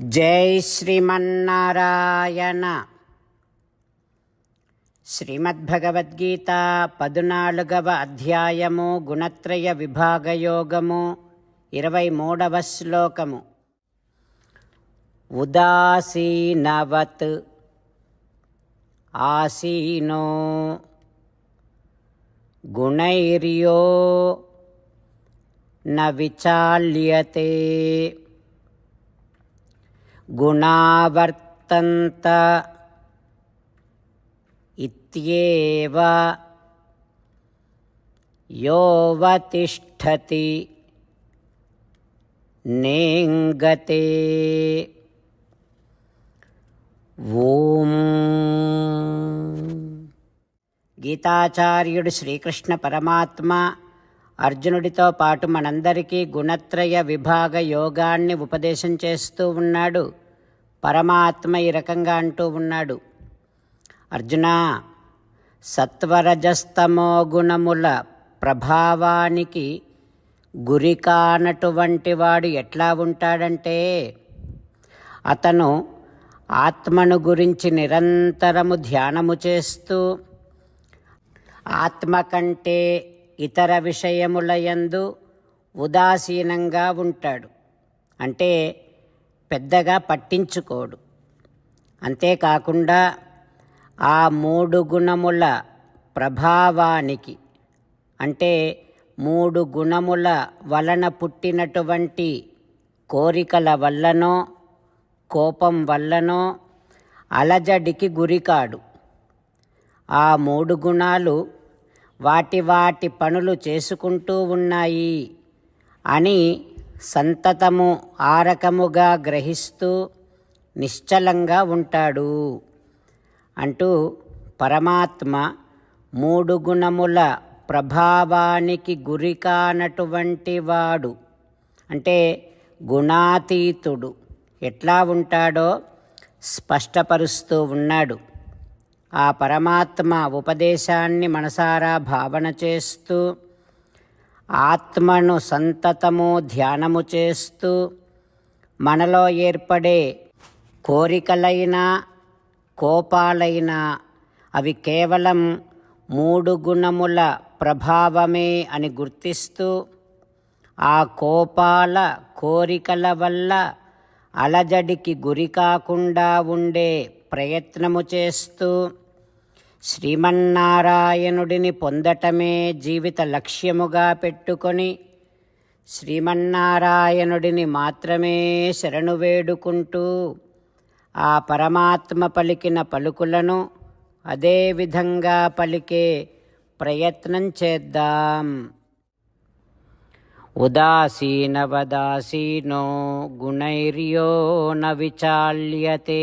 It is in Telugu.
జై శ్రీమన్నారాయణ. శ్రీమద్భగవద్గీత పదునాలుగవ అధ్యాయము గుణత్రయ విభాగయోగము ఇరవై మూడవ శ్లోకము. ఉదాసీనవత్ ఆసీనో గుణైర్యో న విచాల్యతే గుణావర్తంత ఇత్యేవ యోవతిష్ఠతి నేంగతే ఓం గీతాచార్యుడు శ్రీకృష్ణ పరమాత్మ అర్జునుడితో పాటు మనందరికీ గుణత్రయ విభాగ యోగాన్ని ఉపదేశం చేస్తూ ఉన్నాడు. పరమాత్మ ఈ రకంగా అంటూ ఉన్నాడు. అర్జున సత్వరజస్తమో గుణముల ప్రభావానికి గురి కానటువంటి వాడు ఎట్లా ఉంటాడంటే అతను ఆత్మను గురించి నిరంతరము ధ్యానము చేస్తూ ఆత్మ కంటే ఇతర విషయములయందు ఉదాసీనంగా ఉంటాడు. అంటే పెద్దగా పట్టించుకోడు. అంతేకాకుండా ఆ మూడు గుణముల ప్రభావానికి అంటే మూడు గుణముల వలన పుట్టినటువంటి కోరికల వల్లనో కోపం వల్లనో అలజడికి గురికాడు. ఆ మూడు గుణాలు వాటి వాటి పనులు చేసుకుంటూ ఉన్నాయి అని సంతతము ఆరకముగా గ్రహిస్తూ నిశ్చలంగా ఉంటాడు. అంటూ పరమాత్మ మూడు గుణముల ప్రభావానికి గురి కానటువంటి వాడు అంటే గుణాతీతుడు. ఎట్లా ఉంటాడో స్పష్టపరుస్తూ ఉన్నాడు. ఆ పరమాత్మ ఉపదేశాన్ని మనసారా భావన చేస్తూ ఆత్మను సంతతము ధ్యానము చేస్తూ మనలో ఏర్పడే కోరికలైనా కోపాలైనా అవి కేవలం మూడు గుణముల ప్రభావమే అని గుర్తిస్తూ ఆ కోపాల కోరికల వల్ల అలజడికి గురి కాకుండా ఉండే ప్రయత్నము చేస్తూ శ్రీమన్నారాయణుడిని పొందటమే జీవిత లక్ష్యముగా పెట్టుకొని శ్రీమన్నారాయణుడిని మాత్రమే శరణు వేడుకుంటూ ఆ పరమాత్మ పలికిన పలుకులను అదే విధంగా పలికే ప్రయత్నం చేద్దాం. ఉదాసీనవదాసీనో గుణైర్యో న విచాల్యతే